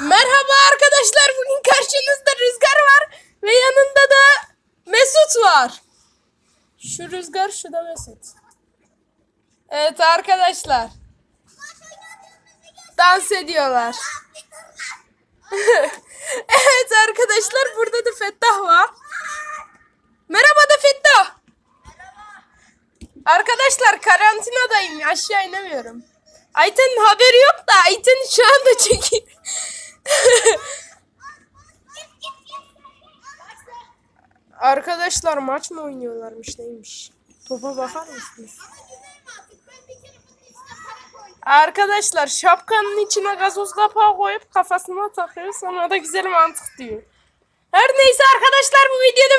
Merhaba arkadaşlar. Bugün karşınızda Rüzgar var ve yanında da Mesut var. Şu Rüzgar, şu da Mesut. Evet arkadaşlar. Dans ediyorlar. evet arkadaşlar burada da Fettah var. Merhaba da Fettah. Arkadaşlar karantinadayım. Aşağı inemiyorum. Ayten'in haberi yok da Ayten şu anda çekiyor. Arkadaşlar maç mı oynuyorlarmış neymiş? Topa bakar mısınız? Arkadaşlar şapkanın içine gazoz kapağı koyup kafasına takıyor sonra da güzel mantık diyor. Her neyse arkadaşlar bu videoda